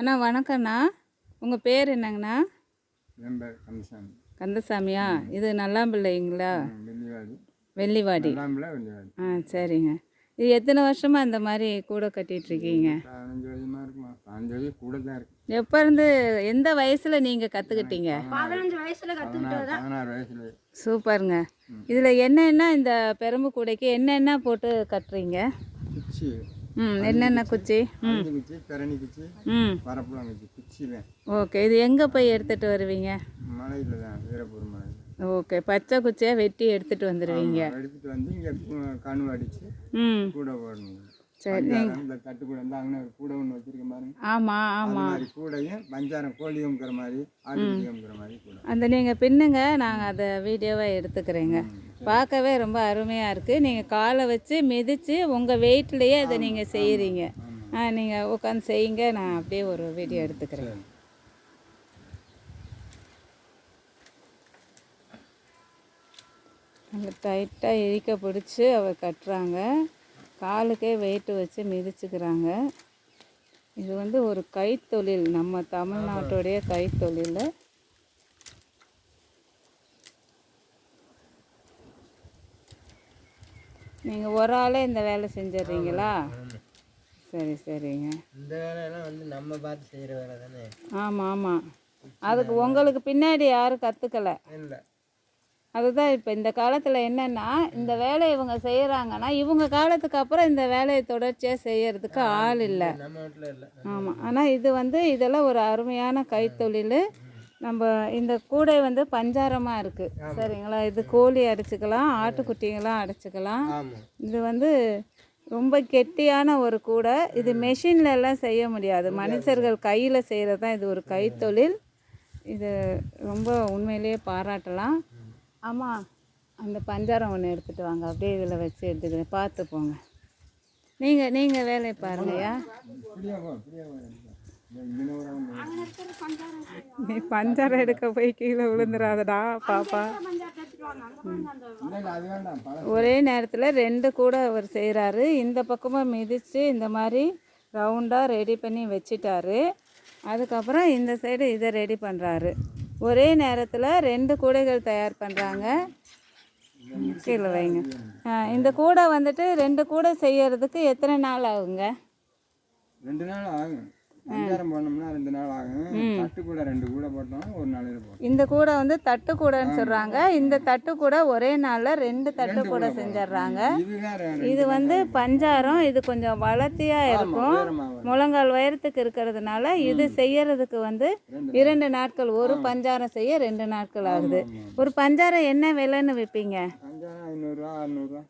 அண்ணா வணக்கண்ணா உங்கள் பேர் என்னங்கண்ணா? கந்தசாமி. கந்தசாமியா? இது நல்லாம்பிள்ளைங்களா? வெள்ளிவாடி. ஆ சரிங்க. இது எத்தனை வருஷமாக இந்த மாதிரி கூடை கட்டிட்டு இருக்கீங்க பதினஞ்சு வருஷமாக இருக்குமா? பதினஞ்சு வயசு கூட தான் இருக்கு. எப்போ இருந்து எந்த வயசில் நீங்கள் கற்றுக்கிட்டீங்க சூப்பருங்க. இதில் என்னென்ன இந்த பெரம்பு கூடைக்கு என்னென்ன போட்டு கட்டுறீங்க? குச்சி. ம் என்னென்ன குச்சி? ம். குச்சி பெரணி குச்சி ம். பரப்புலாம் குச்சி குச்சி ஓகே இது எங்கே போய் எடுத்துகிட்டு வருவீங்க? மலையில் தான் வீரப்பூர் மலையில். ஓகே பச்சை குச்சியாக வெட்டி எடுத்துகிட்டு வந்துடுவீங்க எடுத்துட்டு வந்து இங்கே கணு அடித்து ம். கூட போடணும். சரி இந்த தட்டு கூட அங்கே கூடை ஒன்று வச்சிருக்க பாருங்க. ஆமாம் ஆமாம் மாதிரி கூடையும் பஞ்சாரம் கோழி அமுக்கிற மாதிரி ஆடு அமுக்கிற மாதிரி கூட. அந்த நீங்கள் பின்னுங்க நாங்கள் அதை வீடியோவாக எடுத்துக்கிறேங்க. பார்க்கவே ரொம்ப அருமையாக இருக்குது நீங்கள் காலை வச்சு மிதித்து உங்கள் வெயிட்லேயே அதை நீங்கள் செய்கிறீங்க ஆ நீங்கள் உட்காந்து செய்யுங்க நான் அப்படியே ஒரு வீடியோ எடுத்துக்கிறேன். நல்லா டைட்டாக இழுக்க பிடிச்சி அவ கட்டுறாங்க. காலுக்கே வெயிட்டு வச்சு மிதிச்சுக்கிறாங்க. இது வந்து ஒரு கைத்தொழில். நம்ம தமிழ்நாட்டுடைய கைத்தொழில். நீங்கள் ஒரு ஆளே இந்த வேலை செஞ்சிடுறீங்களா? சரி சரிங்க. இந்த வேலையெல்லாம் வந்து நம்ம பார்த்து செய்கிற வேலை தானே? ஆமாம் ஆமாம் அதுக்கு உங்களுக்கு பின்னாடி யாரும் கற்றுக்கலை இல்லை. அதுதான் இப்போ இந்த காலத்தில் என்னென்னா இந்த வேலையை இவங்க செய்கிறாங்கன்னா இவங்க காலத்துக்கு அப்புறம் இந்த வேலையை தொடர்ச்சியாக செய்யறதுக்கு ஆள் இல்லை. ஆமாம் ஆனால் இது வந்து இதெல்லாம் ஒரு அருமையான கைத்தொழில். நம்ம இந்த கூடை வந்து பஞ்சாரமாக இருக்குது சரிங்களா? இது கோழி அடிச்சுக்கலாம் ஆட்டுக்குட்டிங்கெல்லாம் அடிச்சுக்கலாம். இது வந்து ரொம்ப கெட்டியான ஒரு கூடை. இது மெஷின்ல எல்லாம் செய்ய முடியாது. மனுஷர்கள் கையில் செய்கிறது தான் இது ஒரு கைத்தொழில். இது ரொம்ப உண்மையிலேயே பாராட்டலாம். ஆமாம் அந்த பஞ்சாரம் ஒன்று எடுத்துகிட்டு வாங்க. அப்படியே இதில் வச்சு எடுத்துக்கிறேன் பார்த்து போங்க. நீங்கள் நீங்கள் வேலையை பாருங்கய்யா. நீ பஞ்சாரம் எடுக்க போய் கீழே விழுந்துடாதடா பாப்பா. ஒரே நேரத்தில் ரெண்டு கூட அவர் செய்கிறாரு இந்த பக்கமாக மிதித்து இந்த மாதிரி ரவுண்டாக ரெடி பண்ணி வச்சிட்டாரு. அதுக்கப்புறம் இந்த சைடு இதை ரெடி பண்ணுறாரு ஒரே நேரத்தில் ரெண்டு கூடைகள் தயார் பண்ணுறாங்க கீழே வைங்க. இந்த கூடை வந்துட்டு ரெண்டு கூடை செய்யறதுக்கு எத்தனை நாள் ஆகுங்க? ரெண்டு நாள் ஆகும். பஞ்சாரம் பண்ணோம்னா ரெண்டு நாள் ஆகும். தட்டு கூட ரெண்டு கூட போட்டோம் ஒரு நாளையில் போட்டோம். இந்த கூடை வந்து தட்டு கூடைன்னு சொல்கிறாங்க இந்த தட்டு கூடை ஒரே நாளில் ரெண்டு தட்டு கூடை செஞ்சிடுறாங்க. இது வந்து பஞ்சாரம். இது கொஞ்சம் வளர்த்தியாக இருக்கும். முழங்கால் உயரத்துக்கு இருக்கிறதுனால இது செய்யறதுக்கு வந்து இரண்டு நாட்கள். ஒரு பஞ்சாரம் செய்ய ரெண்டு நாட்கள் ஆகுது. ஒரு பஞ்சாரம் என்ன விலைன்னு விற்பீங்க பஞ்சாரம் ஐநூறுரூவா அறநூறுவா